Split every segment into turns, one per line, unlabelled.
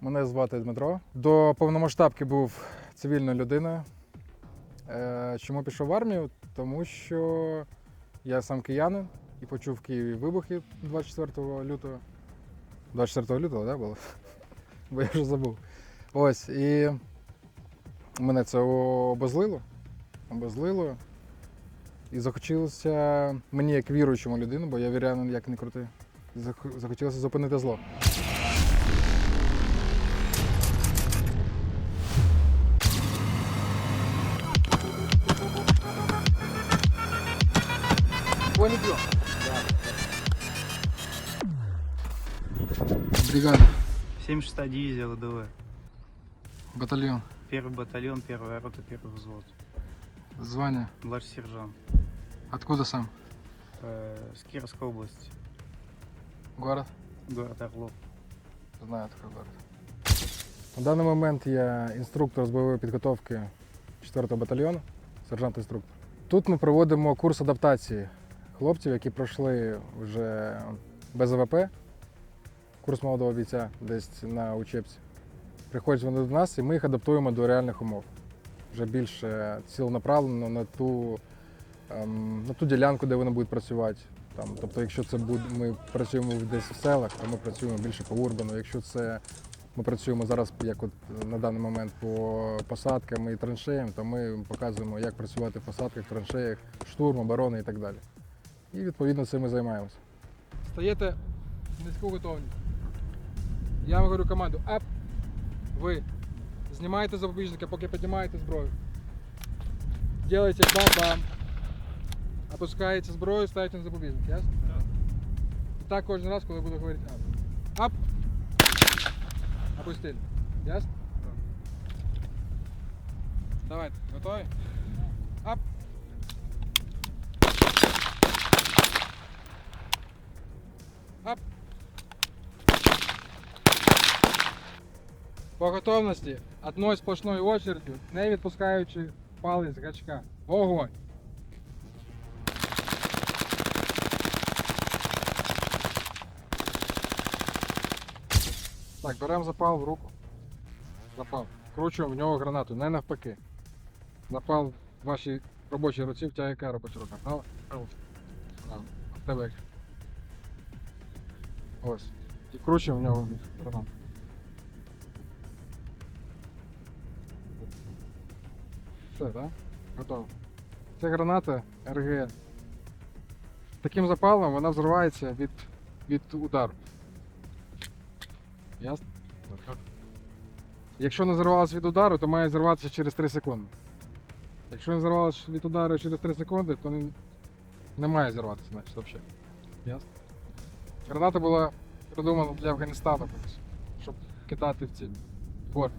Мене звати Дмитро. До повномасштабки був цивільною людиною. Е, Чому пішов в армію? Тому що я сам киянин і почув в Києві вибухи 24 лютого. 24 лютого, так, було? Бо я вже забув. Ось, і мене це обозлило. Обозлило. І захотілося мені, як віруючому людину, бо я вірянин як не крутий, захотілося зупинити зло. Бригада,
76-я дивизия ВДВ.
батальйон,
Первый батальон, первая рота, первый взвод.
звання.
Младший сержант.
Откуда сам?
Э, с Кировской области.
Город?
Город Орлов.
Знаю такий город. На даний момент я інструктор з бойової підготовки 4-го батальйону, сержант-інструктор. Тут ми проводимо курс адаптації хлопців, які пройшли вже без АВП, курс молодого бійця десь на учебці. Приходять вони до нас і ми їх адаптуємо до реальних умов. Вже більше цілонаправлено на ту, ем, на ту ділянку, де вони будуть працювати. Там, тобто, якщо це буде, ми працюємо десь в селах, то ми працюємо більше по урбану. Якщо це ми працюємо зараз, як от на даний момент по посадкам і траншеям, то ми показуємо, як працювати в посадках, траншеях, штурм, оборони і так далі. І відповідно цим ми займаємося.
Стаєте низьку готовність. Я вам говорю команду ап. Ви знімаєте запобіжники, поки піднімаєте зброю. Делаете бам-бам. Опускаєте зброю, ставите на запобіжник, ясно? І так кожен раз, коли буду говорити ап. Ап. Опустили. Ясно? Давайте, готові? Ап. Ап. По готовності одною сплошною очередю, не відпускаючи палець з гачка. Вогонь! Так, беремо запал в руку. Запал. Вкручуємо в нього гранату, не навпаки. Запал в вашій робочій руці втягає яка робоча рука? Тебе? Ось. І вкручуємо в нього гранату. Все, так? Готово. Це граната РГ. Таким запалом вона взривається від, від удару. Ясно? Якщо не зірвалася від удару, то має зірватися через 3 секунди. Якщо не зірвалася від удару через 3 секунди, то не, не має зірватися, значить, взагалі. Ясно? Граната була придумана для Афганістану, щоб кидати в ціль. Бор.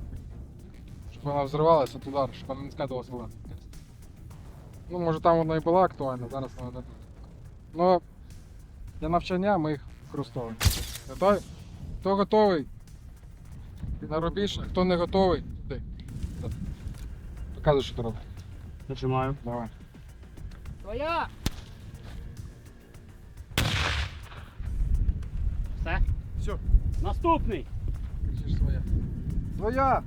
Щоб вона взривалася від удару, щоб вона не скатувалася вона. Ну, може там вона і була актуальна, зараз вона не тут. Ну, для навчання ми їх використовуємо. Готові? Хто готовий? На рубіж, а хто не готовий, туди. Так. Показуй, що ти робиш.
Нажимаю.
Давай.
Твоя! Все?
Все.
Наступний!
Кричиш своя. Своя!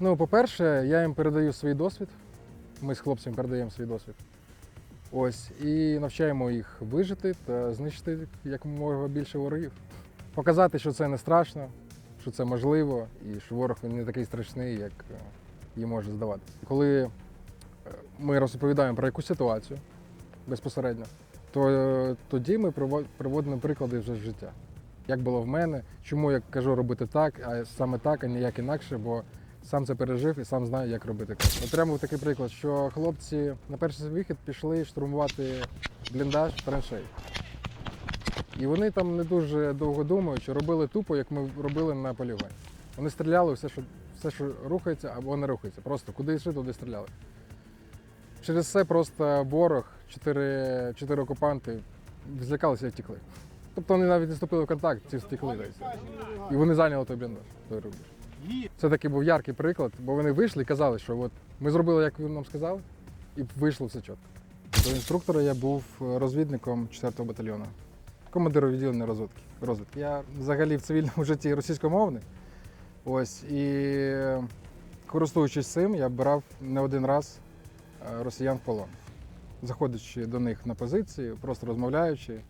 Ну, по-перше, я їм передаю свій досвід. Ми з хлопцями передаємо свій досвід. Ось, і навчаємо їх вижити та знищити якомога більше ворогів. Показати, що це не страшно, що це можливо, і що ворог він не такий страшний, як е, їм може здаватися. Коли е, ми розповідаємо про якусь ситуацію безпосередньо, то е, тоді ми приво- приводимо приклади вже з життя. Як було в мене, чому я кажу робити так, а саме так, а ніяк інакше, бо сам це пережив і сам знаю, як робити так. Отримав такий приклад, що хлопці на перший вихід пішли штурмувати бліндаж траншей. І вони там не дуже довго думаючи, робили тупо, як ми робили на полігоні. Вони стріляли все, що, все, що рухається або не рухається. Просто куди йшли, туди стріляли. Через це просто ворог, чотири, чотири окупанти злякалися і втекли. Тобто вони навіть не вступили в контакт, ці втекли. десь. І вони зайняли той бліндаж, той рубіж. Це такий був яркий приклад, бо вони вийшли і казали, що от ми зробили, як ви нам сказали, і вийшло все чітко. До інструктора я був розвідником 4-го батальйону командиру відділення розвідки. розвідки. Я взагалі в цивільному житті російськомовний. Ось і користуючись цим, я брав не один раз е, росіян в полон. Заходячи до них на позиції, просто розмовляючи,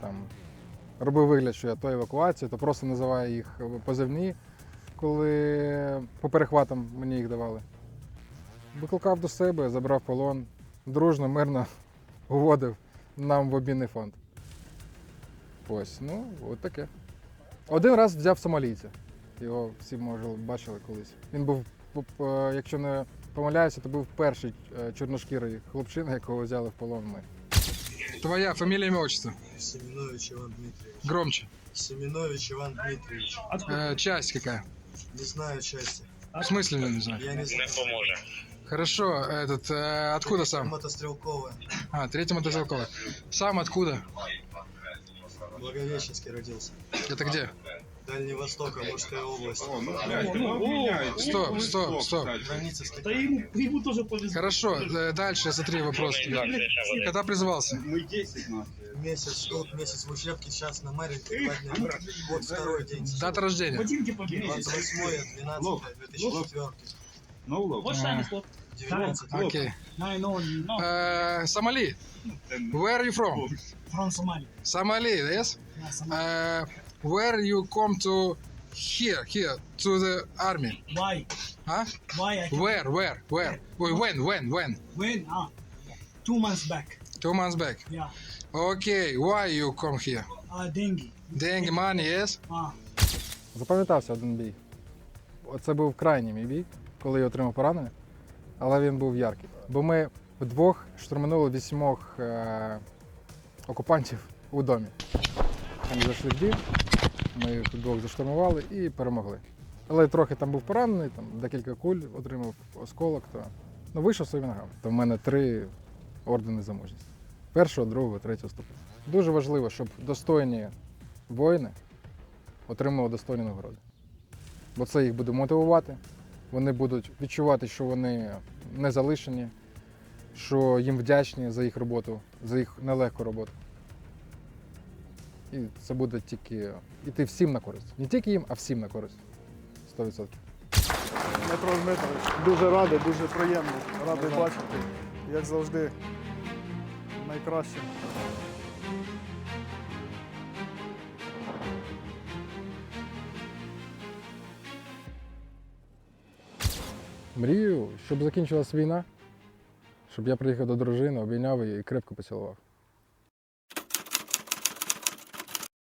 там, робив вигляд, що я то евакуація, то просто називаю їх позивні, коли по перехватам мені їх давали. Викликав до себе, забрав полон, дружно, мирно уводив нам в обмінний фонд. Ось, ну, от таке. Один раз взяв сомалійця. Його всі, може, бачили колись. Він був, п- якщо не помиляюся, то був перший е, чорношкірий хлопчина, якого взяли в полон ми.
Твоя фамилия, имя, отчество.
Семенович Иван Дмитриевич.
Громче.
Семенович Иван Дмитриевич.
Э, часть какая?
Не знаю части.
В смысле не знаю?
Я не знаю.
Хорошо, этот, э, откуда сам?
Мотострелковая.
А, третий мотострелковый. Сам откуда?
Благовещенский родился.
Это где?
Дальний Восток, Амурская область.
Стоп, стоп, стоп.
Граница с
Да ему, ему тоже повезло.
Хорошо, э, дальше смотри вопрос. Когда призвался?
Мы 10 нахуй.
Месяц тут, месяц в учебке, сейчас на два дня. Вот второй день.
Дата рождения?
Ботинки побили.
28 12 2004
No love.
What time is it?
19
Окей.
I know, no.
Э, Сомали. Where are you from?
From Somalia.
Somali, yes?
Yeah, Somalia.
Uh, where you come to here, here, to the army?
Why?
Huh?
Why I
Where, where, where? Wait, When, when, when?
When? Ah, two months back.
Two months back.
Yeah.
Okay, why you come here?
Uh, dengue.
Dengue money, yes?
Ah,
Запам'ятався один бій. Це був крайній мій бій, коли я отримав поранення, але він був яркий. Бо ми вдвох штурманули вісьмох е- окупантів у домі. Вони зайшли в дім, ми їх вдвох заштурмували і перемогли. Але трохи там був поранений, там декілька куль отримав осколок, то ну, вийшов своїми ногами. То в мене три ордени за мужність. Першого, другого, третього ступеня. Дуже важливо, щоб достойні воїни отримували достойні нагороди. Бо це їх буде мотивувати, вони будуть відчувати, що вони не залишені, що їм вдячні за їх роботу, за їх нелегку роботу. І це буде тільки йти всім на користь. Не тільки їм, а всім на користь. 100%.
Дмитро Дмитрович, дуже радий, дуже приємно. Радий бачити, як завжди, найкраще.
Мрію, щоб закінчилась війна, щоб я приїхав до дружини, обійняв її і крепко поцілував.